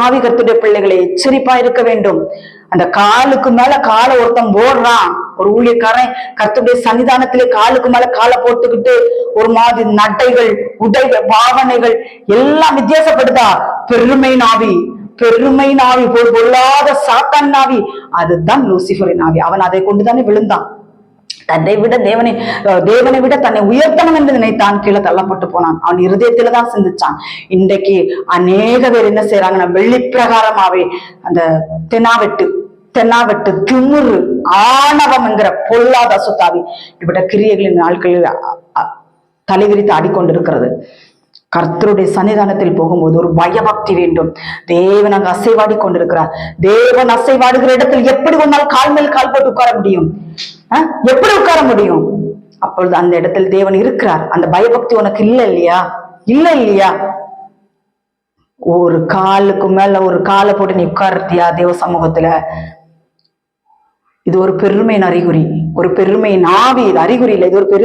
ஆவி கர்த்தருடைய பிள்ளைகளை எச்சரிப்பா இருக்க வேண்டும். அந்த காலுக்கு மேல காலை ஒருத்தன் போடுறான். ஒரு ஊழியக்காரன் கத்துடைய சன்னிதானத்திலே காலுக்கு மேல காலை போட்டுக்கிட்டு ஒரு மாதிரி நடைகள் உடைகள் பாவனைகள் எல்லாம் வித்தியாசப்படுதா? பெருமை நாவி பெருமை நாவி பொ- பொல்லாத சாத்தான் நாவி அதுதான் லூசிஃபரின் நாவி அவன் அதை கொண்டுதானே விழுந்தான். தன்னை விட தேவனை தேவனை விட தன்னை உயர்த்தணும் என்று நினைத்தான் கீழே தள்ளப்பட்டு போனான். அவன் இருதயத்துல தான் சிந்திச்சான். இன்றைக்கு அநேக பேர் என்ன செய்யறாங்கன்னா வெள்ளி பிரகாரமாவே அந்த தென்னாவெட்டு தென்னாவெட்டு திமுரு ஆணவம் என்கிற பொல்லாத சுத்தாவி இப்படிப்பட்ட கிரியைகளின் நாட்களில் அ- அ- தலைவிரித்து ஆடிக்கொண்டிருக்கிறது. கர்த்தருடைய சன்னிதானத்தில் போகும்போது ஒரு பயபக்தி வேண்டும். தேவன் அங்கு அசைவாடி கொண்டிருக்கிறார் தேவன் அசைவாடுகிற இடத்தில் எப்படி ஒன்றால் கால் மேல் கால் போட்டு உட்கார முடியும்? எப்படி உட்கார முடியும்? அப்பொழுது அந்த இடத்தில் தேவன் இருக்கிறார். அந்த பயபக்தி உனக்கு இல்ல இல்லையா? இல்ல இல்லையா? ஒரு காலுக்கு மேல ஒரு காலை போட்டு நீ உட்கார்த்தியா தேவ சமூகத்துல? இது ஒரு பெருமையின் அறிகுறி. ஒரு பெருமையின் ஆவி இது அறிகுறி இல்லை இது ஒரு பெரு